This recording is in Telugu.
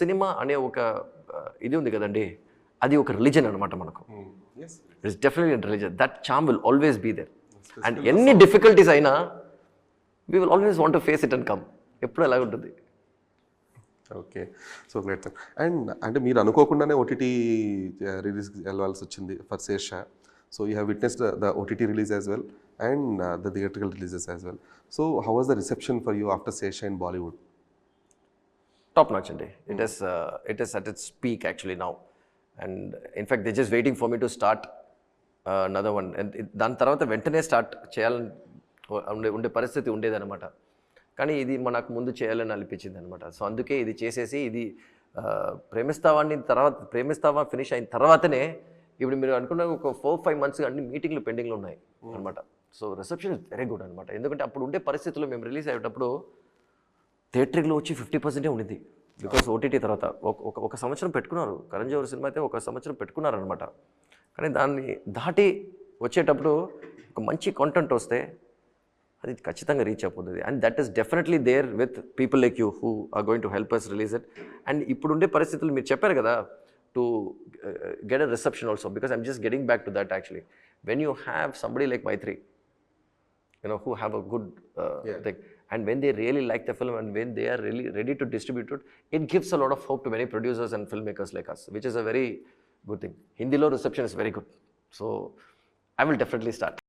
సినిమా అనే ఒక ఇది ఉంది కదండి. అది ఒక రిలీజన్ అనమాట మనకు. It's definitely religion that charm will always be there and ఎన్ని డిఫికల్టీస్ అయినా we will always want face it and come ఎప్పుడు అలాగ ఉంటుంది. ఓకే సో గ్రేట్ అండ్ అంటే మీరు అనుకోకుండానే ఓటీటీ రిలీజ్ వెళ్ళాల్సి వచ్చింది for Sesha so you have witness the OTT release as well and the theatrical releases as well so how was the reception for you after Sesha in Bollywood top notch అండి it is it is at it's peak actually now and in fact they just waiting for me to start nother one దాని తర్వాత వెంటనే స్టార్ట్ చేయాలని ఉండే ఉండే పరిస్థితి ఉండేదన్నమాట. కానీ ఇది మనకు ముందు చేయాలని అనిపించింది అనమాట సో అందుకే ఇది చేసేసి ఇది ప్రేమిస్తావాన్ని తర్వాత ప్రేమిస్తావా ఫినిష్ అయిన తర్వాతనే ఇప్పుడు మీరు అనుకున్న ఒక ఫోర్ ఫైవ్ మంత్స్ అన్ని మీటింగ్లు పెండింగ్లో ఉన్నాయి అనమాట so reception is very good అనమాట ఎందుకంటే అప్పుడు ఉండే పరిస్థితుల్లో మేము రిలీజ్ అయ్యేటప్పుడు థియేటర్లో వచ్చి ఫిఫ్టీ పర్సెంటే ఉండింది బికాస్ ఓటీటీ తర్వాత ఒక ఒక- సంవత్సరం పెట్టుకున్నారు. కరణ్ సినిమా అయితే ఒక సంవత్సరం పెట్టుకున్నారు అనమాట కానీ దాన్ని దాటి వచ్చేటప్పుడు ఒక మంచి కాంటెంట్ వస్తే అది ఖచ్చితంగా రీచ్ అయిపోతుంది. And that is definitely there with people like you who are going to help us release it and ఇప్పుడుండే పరిస్థితులు మీరు చెప్పారు కదా to get a reception also because I'm just getting back to that actually when you have somebody like Mythri you know who have a good uh, thing. And when they really like the film and when they are really ready to distribute it it gives a lot of hope to many producers and filmmakers like us which is a very good thing. Hindi lo reception is very good. So i will definitely start